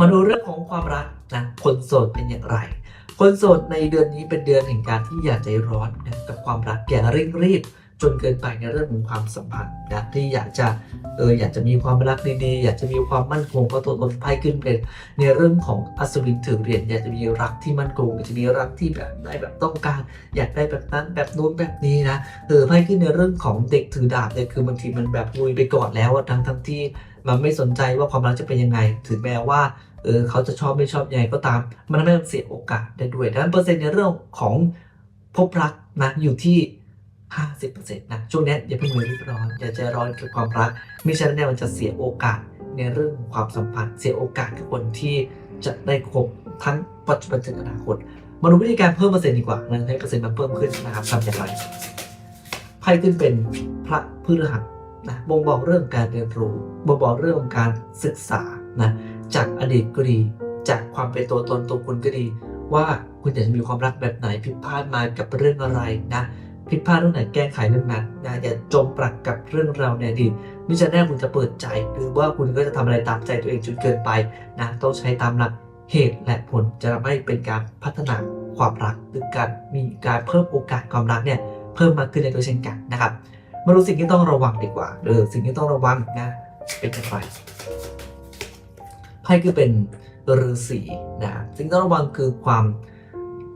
มาดูเรื่องของความรักนะคนโสดเป็นอย่างไร คนโสดในเดือนนี้เป็นเดือนแห่งการที่อย่าใจร้อนนะกับความรักอย่าเร่งรีบจนเกินไปในเรื่องของความสัมพันธ์นะที่อยากจะเอออยากจะมีความรักดีๆ อยากจะมีความมั่นคงเพราะตัวตนไพ่ขึ้นเป็นในเรื่องของอัศวินถือเหรียญอยากจะมีรักที่มั่นคงอยากจะมีรักที่แบบได้แบบต้องการ อยากได้แบบนั้นแบบนู้นแบบนี้นะเออไพ่ขึ้นในเรื่องของเด็กถือดาบเนี่ยคือบางทีมันแบบลุยไปก่อนแล้วอะทั้งทั้งที่ มันไม่สนใจว่าความรักจะเป็นยังไง ถึงแม้ว่าเออเขาจะชอบไม่ชอบยังไงก็ตาม มันทำให้เสียโอกาสได้ด้วยดังนั้นเปอร์เซ็นต์ในเรื่องของพบรักนะอยู่ที่ 50%นะช่วงนี้อย่าเพิ่งรีบร้อนอย่าใจร้อนเกับความรักมิฉะนั้นเนี่ยมันจะเสียโอกาสในเรื่องของความสัมพันธ์ เสียโอกาสกับคนที่จะได้คบทั้งปัจจุบันถึงอนาคตมาดูวิธีการเพิ่มเปอร์เซ็นต์ดีกว่านะให้เปอร์เซ็นต์มันเพิ่มขึ้นนะครับทำอย่างไรไพ่ขึ้นเป็นพระพฤหัส นะบ่งบอกเรื่องการเรียนรู้บ่งบอกเรื่องของการศึกษานะจากอดีตก็ดีจากความเป็นตัวตนตัวคุณก็ดี ว่าคุณอยากจะมีความรักแบบไหนผิดพลาดมากับเรื่องอะไรนะผิดพลาดเรื่องไหนแก้ไขเรื่องนั้นนะอย่าจมปลักกับเรื่องราวในอดีตมิฉะนั้นคุณจะเปิดใจ หรือว่าคุณก็จะทำอะไรตามใจตัวเองจนเกินไปนะต้องใช้ตามหลักเหตุและผลจะทำให้เป็นการพัฒนาความรักหรือการมีการเพิ่มโอกาสความรักเนี่ยเพิ่มมากขึ้นในตัวเช่นกันนะครับ มาดูสิ่งที่ต้องระวังดีกว่าเออสิ่งที่ต้องระวังนะเป็นอย่ไรไพ่คือเป็นฤาษีนะสิ่งที่ต้องระวังคือความ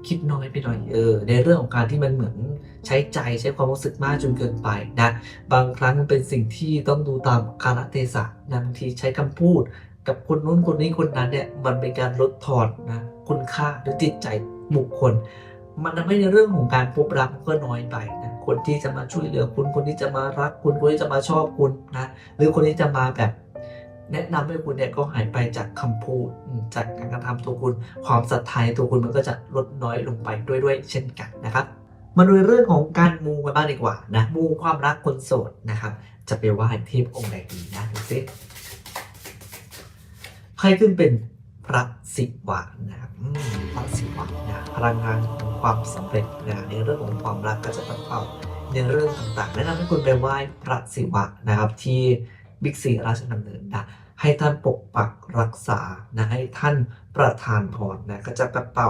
คิดน้อยไปหน่อยเออในเรื่องของการที่มันเหมือนใช้ใจใช้ความรู้สึกมากจนเกินไปนะบางครั้งมันเป็นสิ่งที่ต้องดูตามกาลเทศะนะบางทีใช้คำพูด กับคนนู้นคนนี้คนนั้นเนี่ยมันเป็นการลดทอนนะคุณค่าหรือจิตใจบุคคล มันทำให้ในเรื่องของการพบรักมันก็น้อยไปนะ คนที่จะมาช่วยเหลือคุณ คนที่จะมารักคุณ คนที่จะมาชอบคุณนะ หรือคนที่จะมาแบบแนะนำให้คุณเนี่ยก็หายไปจากคำพูดจากการกระทำตัวคุณ ความศรัทธาในตัวคุณมันก็จะลดน้อยลงไปด้วยด้วยเช่นกันนะครับ มาดูเรื่องของการมูกันบ้างดีกว่านะ มูความรักคนโสดนะครับ จะไปไหว้เทพองค์ไหนดีนะดูสิไพ่ขึ้นเป็น พระศิวะนะครับพระศิวะนะพลังงานของความสำเร็จนะในเรื่องของความรักก็จะปัดเป่าในเรื่องต่างๆแนะนำให้คุณไปไหว้พระศิวะนะครับที่บิ๊กซีราชดำเนินนะให้ท่านปกปักรักษานะให้ท่านประทานพรนะก็จะปัดเป่า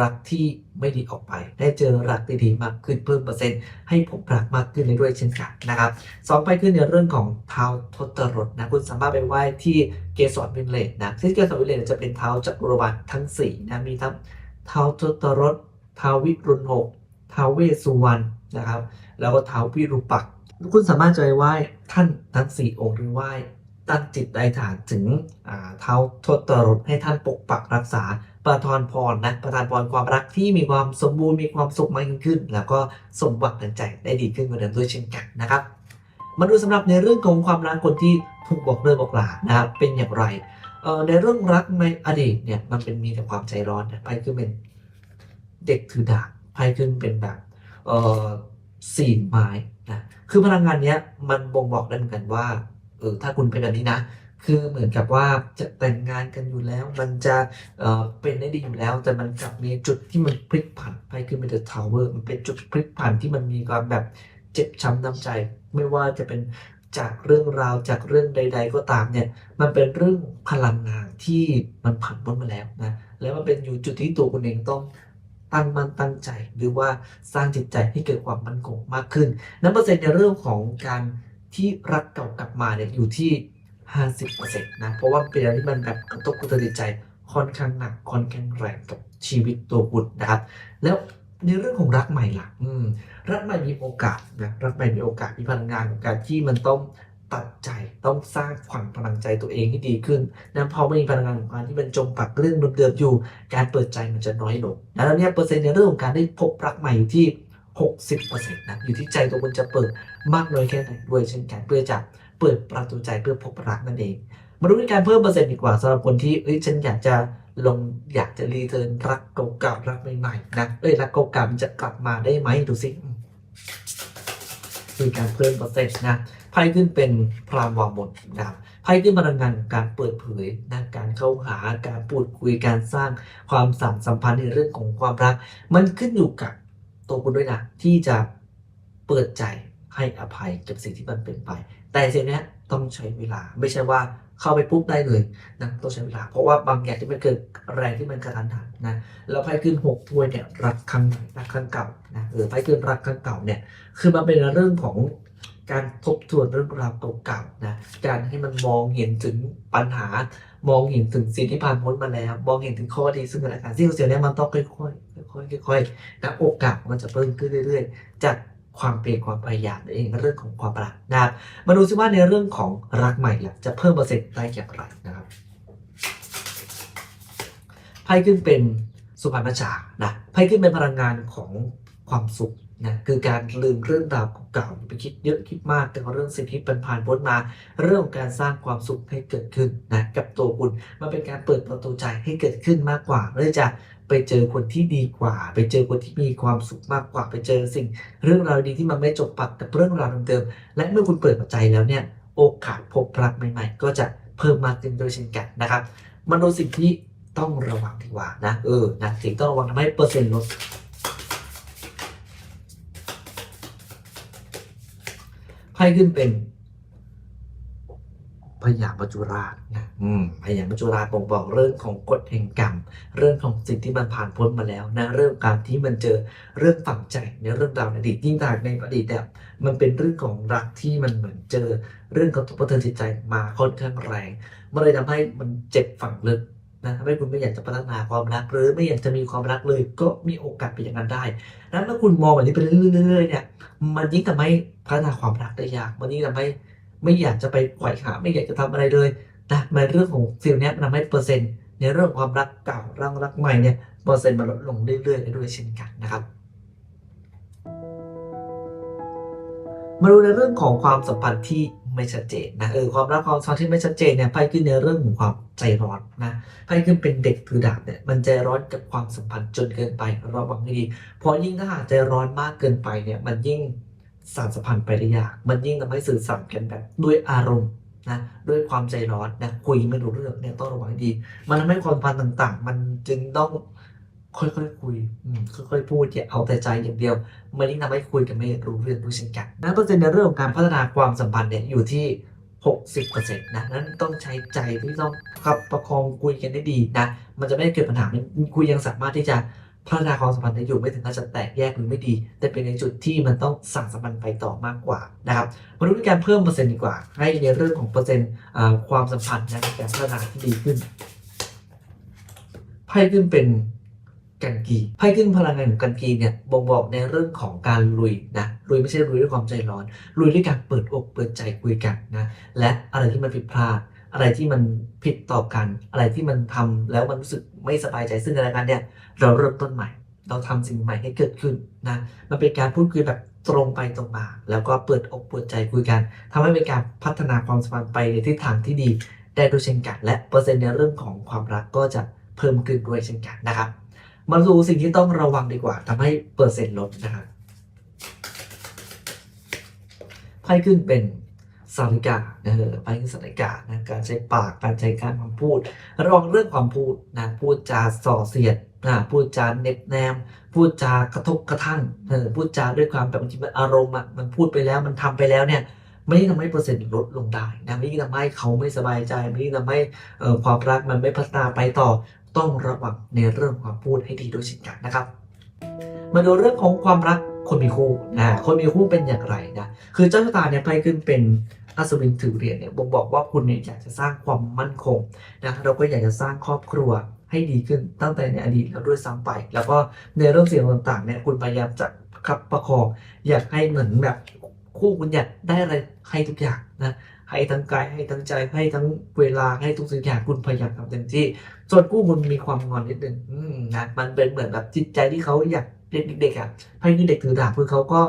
รักที่ไม่ดีออกไป ได้เจอรักดีๆมากขึ้นเพิ่มเปอร์เซ็นต์ให้พบรักมากขึ้นในด้วยเช่นกันนะครับสองไปขึ้นในเรื่องของเท้าทศรถนะคุณสามารถไปไหว้ที่เกสรวินเลจนะที่เกสรวินเลจจะเป็นเท้าจักรวาลทั้งสี่นะมีทั้งเท้าทศรถเท้าวิรุณหกเท้าเวสุวรรณนะครับ แล้วก็เท้าวิรูปัก คุณสามารถจะไปไหว้ท่านทั้งสี่องค์หรือไหว้ ตั้งจิตได้ฐานถึงเท้าทศรถให้ท่านปกปักรักษาประทานพรนะประทานพรความรักที่มีความสมบูรณ์มีความสุขมากยิ่งขึ้น แล้วก็สมหวังดังใจได้ดีขึ้นกว่าเดิมด้วยเช่นกันนะครับมาดูสำหรับในเรื่องของความรักคนที่ถูกบอกเลิกบอกลานะครับเป็นอย่างไรในเรื่องรักในอดีตเนี่ยมันเป็นมีแต่ความใจร้อนนะไพ่ขึ้นเป็นเด็กถือดาบไพ่ขึ้นเป็นแบบสีนไม้นะคือพลังงานเนี้ยมันบ่งบอกได้เหมือนกันว่า เออถ้าคุณเป็นแบบนี้นะ คือเหมือนกับว่าจะแต่งงานกันอยู่แล้ว มันจะเออเป็นได้ดีอยู่แล้ว แต่มันกลับมีจุดที่มันพลิกผันไปคือเป็นเดอะทาวเวอร์มันเป็นจุดพลิกผันที่มันมีความแบบเจ็บช้ำน้ำใจ ไม่ว่าจะเป็นจากเรื่องราวจากเรื่องใด ๆ ก็ตามเนี่ย มันเป็นเรื่องพลังงานที่มันผ่านพ้นมาแล้วนะ แล้วมันเป็นอยู่จุดที่ตัวคุณเองต้องตั้งมั่นตั้งใจ หรือว่าสร้างจิตใจให้เกิดความมั่นคงมากขึ้น นั้นเปอร์เซ็นต์ในเรื่องของการ ที่รักเก่ากลับมาเนี่ยอยู่ที่ 50%นะเพราะว่าเป็นอะไรที่มันแบบกระทบกระเทือนจิตใจค่อนข้างหนักค่อนข้างแรงกับชีวิตตัวคุณนะครับ แล้วในเรื่องของรักใหม่ล่ะอืมรักใหม่มีโอกาสนะรักใหม่มีโอกาสมีพลังงานของการที่มันต้องตัดใจต้องสร้างขวัญพลังใจตัวเองให้ดีขึ้นนะพอไม่มีพลังงานของการที่มันจมปักเรื่องเดิมๆอยู่ การเปิดใจมันจะน้อยลงแล้วเนี่ยเปอร์เซ็นต์ในเรื่องของการได้พบรักใหม่อยู่ที่ 60%นะอยู่ที่ใจตัวคุณจะเปิดมากน้อยแค่ไหนด้วยเช่นกันเพื่อจะเปิดประตูใจเพื่อพบรักนั่นเอง มาดูในการเพิ่มเปอร์เซ็นต์ดีกว่าสำหรับคนที่เอ้ยฉันอยากจะลงอยากจะรีเทิร์นรักเก่าๆรักใหม่ๆนะเอ้ยรักเก่าๆจะกลับมาได้ไหมดูสิอืมมีการเพิ่มเปอร์เซ็นต์นะไพ่ขึ้นเป็นพรามวางบนนะครับไพ่ขึ้นพลังงานของการเปิดเผยนะการเข้าหาการพูดคุยการสร้างความสัมพันธ์ในเรื่องของความรัก มันขึ้นอยู่กับ ตัวคุณด้วยนะที่จะเปิดใจให้อภัยกับสิ่งที่มันเป็นไป แต่สิ่งนี้ต้องใช้เวลาไม่ใช่ว่าเข้าไปปุ๊บได้เลยนะต้องใช้เวลา เพราะว่าบางอย่างที่มันเกิดแรงที่มันกระทันหันนะแล้วไพ่ขึ้นหกถ้วยเนี่ยรักครั้งใหม่รักครั้งเก่านะเออไพ่ขึ้นรักครั้งเก่าเนี่ยคือมันเป็นเรื่องของการทบทวนเรื่องราวเก่าๆนะการให้มันมองเห็นถึงปัญหา มองเห็นถึงสิ่งที่ผ่านพ้นมาแล้ว มองเห็นถึงข้อดีซึ่งกันและกันที่งเสียเนี่ยมันต้องค่อยๆค่อยๆค่อยๆนะโอกาสมันจะเพิ่มขึ้นเรื่อย ๆ จากความเปลี่ยนความพยายามนั่นเองเรื่องของความรักนะครับมาดูซิว่าในเรื่องของรักใหม่ล่ะจะเพิ่มเปอร์เซ็นต์ได้อย่างไรนะครับไพ่ขึ้นเป็นสุพรรณชานะไพ่ขึ้นเป็นพลังงานของความสุข นะคือการลืมเรื่องราวเก่าๆไปคิดเยอะคิดมากแต่เรื่องสิ่งที่เป็นผ่านพ้นมา เรื่องของการสร้างความสุขให้เกิดขึ้นนะกับตัวคุณมันเป็นการเปิดประตูใจให้เกิดขึ้นมากกว่าเพื่อจะไปเจอคนที่ดีกว่า ไปเจอคนที่มีความสุขมากกว่า ไปเจอสิ่ง เรื่องราวดีที่มันไม่จบปักกับเรื่องราวเดิมๆและเมื่อคุณเปิดใจแล้วเนี่ยโอกาสพบรักใหม่ ๆ ก็จะเพิ่มมากขึ้นโดยเช่นกันนะครับมาดูสิ่งที่ต้องระวังดีกว่านะเออนะสิ่งต้องระวังทำให้เปอร์เซ็นต์ลด ไพ่ขึ้นเป็นพยามัจจุราชนะอืมพยามัจจุราชบ่งบอกเรื่องของกฎแห่งกรรม เรื่องของสิ่งที่มันผ่านพ้นมาแล้วนะ เรื่องการที่มันเจอเรื่องฝังใจในเรื่องราวในอดีตยิ่งถ้าในอดีตเนี่ยมันเป็นเรื่องของรักที่มันเหมือนเจอ เรื่องของทุกข์กระเทือนจิตใจมาค่อนข้างแรงมันเลยทำให้มันเจ็บฝังลึก นะทำให้คุณไม่อยากจะพัฒนาความรัก หรือไม่อยากจะมีความรักเลย ก็มีโอกาสเป็นอย่างนั้นได้นั้นเมื่อคุณมองแบบนี้ไปเรื่อยๆเนี่ย มันยิ่งทำให้พัฒนาความรักได้ยาก มันยิ่งทำให้ไม่อยากจะไปไขว่หาไม่อยากจะทำอะไรเลยนะในเรื่องของสิ่งเนี้ยมันทำให้เปอร์เซ็นต์ ในเรื่องความรักเก่ารักรักใหม่เนี่ยเปอร์เซ็นต์มันลดลงเรื่อยๆด้วยเช่นกันนะครับมาดูในเรื่องของความสัมพันธ์ที่ ไม่ชัดเจนนะเออความรักความสัมพันธ์ที่ไม่ชัดเจนเนี่ยไพ่ขึ้นในเรื่องของความใจร้อนนะไพ่ขึ้นเป็นเด็กถือดาบเนี่ยมันใจร้อนกับความสัมพันธ์จนเกินไประวังให้ดีเพราะยิ่งถ้าหากใจร้อนมากเกินไปเนี่ยมันยิ่งสารสัมพันธ์ไปได้ยาก มันยิ่งทำให้สื่อสารกันแบบด้วยอารมณ์นะด้วยความใจร้อนนะคุยไม่รู้เรื่องเนี่ยต้องระวังให้ดี มันทำให้ความสัมพันธ์ต่าง ๆ มันจึงต้อง ค่อยๆคุยอืมค่อยๆพูดอย่าเอาแต่ใจอย่างเดียว มันยิ่งทำให้คุยกันไม่รู้เรื่องด้วยเช่นกันนะเปอร์เซ็นต์ในเรื่องของการพัฒนาความสัมพันธ์เนี่ยอยู่ที่ 60%นะนั้นต้องใช้ใจที่ต้องครับประคองคุยกันได้ดีนะ มันจะไม่เกิดปัญหามันคุยยังสามารถที่จะพัฒนาความสัมพันธ์ได้อยู่ไม่ถึงกับจะแตกแยกหรือไม่ดี แต่เป็นในจุดที่มันต้องสั่งสัมพันธ์ไปต่อมากกว่านะครับมาดูในการเพิ่มเปอร์เซ็นต์ดีกว่า ให้ในเรื่องของเปอร์เซ็นต์ความสัมพันธ์นะในการพัฒนาที่ดีขึ้นไพ่ขึ้นเป็น กันกีไพ่ขึ้นพลังงานของกันกีเนี่ยบ่งบอกในเรื่องของการลุยนะลุยไม่ใช่ลุยด้วยความใจร้อน ลุยด้วยการเปิดอกเปิดใจคุยกันนะและอะไรที่มันผิดพลาด อะไรที่มันผิดต่อกัน อะไรที่มันทำแล้วมันรู้สึกไม่สบายใจซึ่งกันและกันเนี่ยเราเริ่มต้นใหม่ เราทำสิ่งใหม่ให้เกิดขึ้นนะมันเป็นการพูดคุยแบบตรงไปตรงมาแล้วก็เปิดอกเปิดใจคุยกันทำให้เป็นการพัฒนาความสัมพันธ์ไปในทิศทางที่ดีได้ด้วยเช่นกัน และเปอร์เซ็นต์ในเรื่องของความรักก็จะเพิ่มขึ้นด้วยเช่นกันนะครับ มาดูสิ่งที่ต้องระวังดีกว่าทำให้เปอร์เซ็นต์ลดนะครับไพ่ขึ้นเป็นสาริกานะเออไพ่ขึ้นสาริกานะการใช้ปากการใช้การคำพูดระวังเรื่องความพูดนะพูดจาส่อเสียดนะพูดจาเน็บแนม พูดจากระทบกระทั่งเออพูดจาด้วยความแบบบางทีมันอารมณ์อะมันพูดไปแล้วมันทำไปแล้วเนี่ยไม่ได้ทำให้เปอร์เซ็นต์ลดลงได้นะไม่ได้ทำให้เขาไม่สบายใจไม่ได้ทำให้ความรักมันไม่พัฒนาไปต่อ ต้องระวังในเรื่องความพูดให้ดีด้วยเช่นกันนะครับ มาดูเรื่องของความรักคนมีคู่นะคนมีคู่เป็นอย่างไรนะคือเจ้าชะตาเนี่ยไพ่ขึ้นเป็นอัศวินถือเหรียญเนี่ยบ่งบอกว่าคุณเนี่ยอยากจะสร้างความมั่นคงนะเราก็อยากจะสร้างครอบครัวให้ดีขึ้นตั้งแต่ในอดีตแล้วด้วยซ้ำไป แล้วก็ในเรื่องเสิ่งต่างๆเนี่ยคุณพยายามจะคับประคองอยากให้เหมือนแบบคู่คุณอยากได้อะไรให้ทุกอย่างนะ ให้ทั้งกายให้ทั้งใจให้ทั้งเวลาให้ทุกสิ่งอย่างคุณพยายามทำเต็มที่ ส่วนคู่คุณมีความงอนนิดนึงนะมันเป็นเหมือนแบบจิตใจที่เขาอยากเด็กๆอะให้เด็กถือดาบคือเขาก็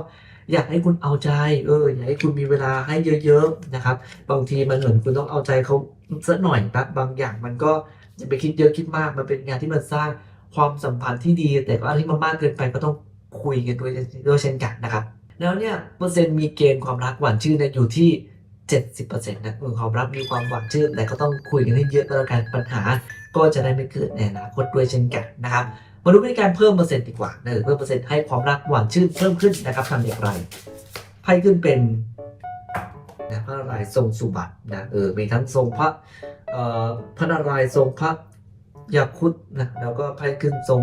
อยากให้คุณเอาใจ เอออยากให้คุณมีเวลาให้เยอะๆนะครับ บางทีมันเหมือนคุณต้องเอาใจเขาสักหน่อยนะบางอย่างมันก็อย่าไปคิดเยอะคิดมากมันเป็นงานที่มันสร้างความสัมพันธ์ที่ดี แต่ก็อะไรที่มันมากเกินไปก็ต้องคุยกันด้วยด้วยเช่นกันนะครับ แล้วเนี่ยเปอร์เซ็นต์มีเกณฑ์ความรักหวานชื่นเนี่ยอยู่ที่ 70%นะเออความรักมีความหวานชื่นแต่ก็ต้องคุยกันให้เยอะก็แล้วกันปัญหา ก็จะได้ไม่เกิดในอนาคตด้วยเช่นกันนะครับมาดูวิธีการเพิ่มเปอร์เซ็นต์ดีกว่าเออเพิ่มเปอร์เซ็นต์ให้ความรักหวานชื่นเพิ่มขึ้นนะครับทำอย่างไรไพ่ขึ้นเป็นนะพระนารายณ์ทรงสุบัตินะเออมีทั้งทรงพระเอ่อพระนารายณ์ทรงพระยาคุตนะแล้วก็ไพ่ขึ้นทรง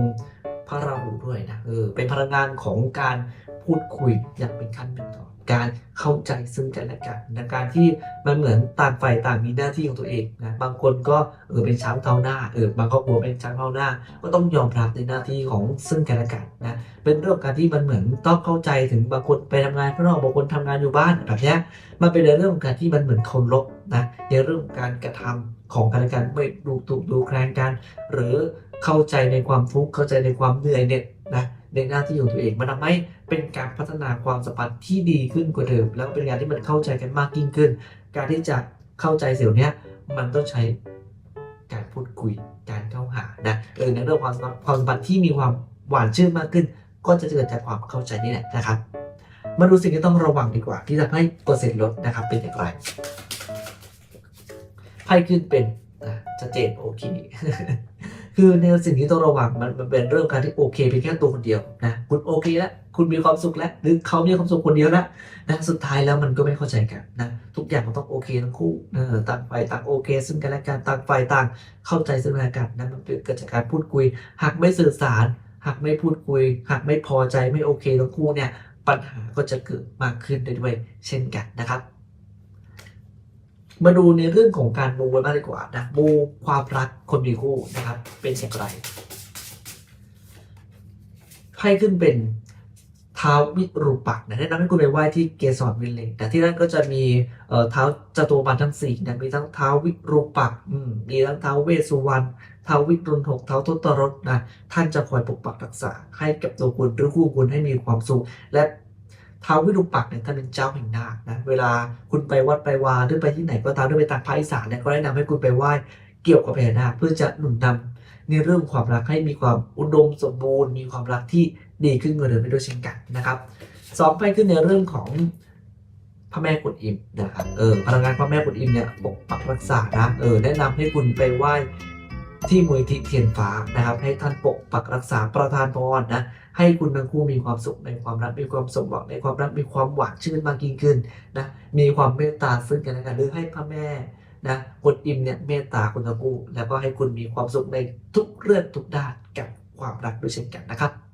พระราหูด้วยนะเออเป็นพลังงานของการพูดคุยอย่างเป็นขั้นเป็นตอน การเข้าใจซึ่งกันและกันนะการที่มันเหมือนต่างฝ่ายต่างมีหน้าที่ของตัวเองนะบางคนก็เออเป็นช้างเท้าหน้าเออบางครอบครัวเป็นช้างเท้าหน้า ก็ต้องยอมรับในหน้าที่ของซึ่งกันและกันนะเป็นเรื่องการที่มันเหมือนต้องเข้าใจถึงบางคนไปทำงานข้างนอกบางคนทำงานอยู่บ้านแบบนี้มันเป็นเรื่องของการที่มันเหมือนเคารพนะในเรื่องของการกระทำของกันและกันไม่ดูถูกดูแคลนกัน หรือเข้าใจในความทุกข์เข้าใจในความเหนื่อยเนี่ยนะ ในหน้าที่ของตัวเองมันทำให้เป็นการพัฒนาความสัมพันธ์ที่ดีขึ้นกว่าเดิม แล้วเป็นการที่มันเข้าใจกันมากยิ่งขึ้น การที่จะเข้าใจเสิ่งเนี้ยมันต้องใช้การพูดคุยการเข้าหานะเออในเรื่องความความสัมพันธ์ที่มีความหวานชื่นมากขึ้น ก็จะเกิดจากความเข้าใจนี่แหละนะครับมาดูสิ่งที่ต้องระวังดีกว่า ที่ทำให้เปอร์เซ็นต์ลดนะครับเป็นอย่างไรไพ่ขึ้นเป็นชัดเจนโอเค คือในสิ่งที่ต้องระวังมันมันเป็นเรื่องการที่โอเคเพียงแค่ตัวคนเดียวนะคุณโอเคแล้วคุณมีความสุขแล้วหรือเขามีความสุขคนเดียวแล้วนะสุดท้ายแล้วมันก็ไม่เข้าใจกันนะทุกอย่างมันต้องโอเคทั้งคู่เออต่างฝ่ายต่างโอเค ซึ่งกันและกันต่างฝ่ายต่างเข้าใจซึ่งกันและกันนะมันเกิดจากการพูดคุย หากไม่สื่อสาร หากไม่พูดคุย หากไม่พอใจไม่โอเคทั้งคู่เนี่ยปัญหาก็จะเกิดมากขึ้นได้ด้วยเช่นกันนะครับ มาดูในเรื่องของการมูกันบ้างดีกว่านะมูความรักคนมีคู่นะครับ เป็นอย่างไรไพ่ขึ้นเป็นท้าววิรูปักษ์นะแนะนำให้คุณไปไหว้ที่เกสรวิลเลจแต่ที่นั่นก็จะมีเอ่อท้าจตุบันทั้งสี่นะมีทั้งเท้าววิรูปักษ์อืมมีทั้งเท้าวเวสสุวรรณท้าววิรุณหกท้าวทศรถนะท่านจะคอยปกปักรักษาให้กับตัวคุณหรือคู่คุณให้มีความสุขและ ท้าววิรูปักษ์เนี่ยท่านเป็นเจ้าแห่งนาคนะเวลาคุณไปวัดไปวาหรือไปที่ไหนก็ตามหรือไปต่างภาคอีสานเนี่ยก็แนะนำให้คุณไปไหว้เกี่ยวกับพญานาคเพื่อจะหนุนนำในเรื่องความรักให้มีความอุดมสมบูรณ์ มีความรักที่ดีขึ้นกว่าเดิมไปด้วยเช่นกันนะครับสองไปขึ้นในเรื่องของพระแม่กุนอิมนะครับเออพลังงานพระแม่กุนอิมเนี่ยปกปักรักษานะเออแนะนำให้คุณไปไหว้ที่มูลทิเทียนฟ้านะครับ ให้ท่านปกปักรักษาประทานพรนะ ให้คุณทั้งคู่มีความสุขในความรักมีความสมหวังในความรักมีความหวานชื่นมากยิ่งขึ้นนะมีความเมตตาซึ่งกันและกันหรือให้พระแม่นะกดอิมเนี่ยเมตตาคุณทั้งคู่แล้วก็ให้คุณมีความสุขในทุกเรื่องทุกด้านกับความรักด้วยเช่นกันนะครับ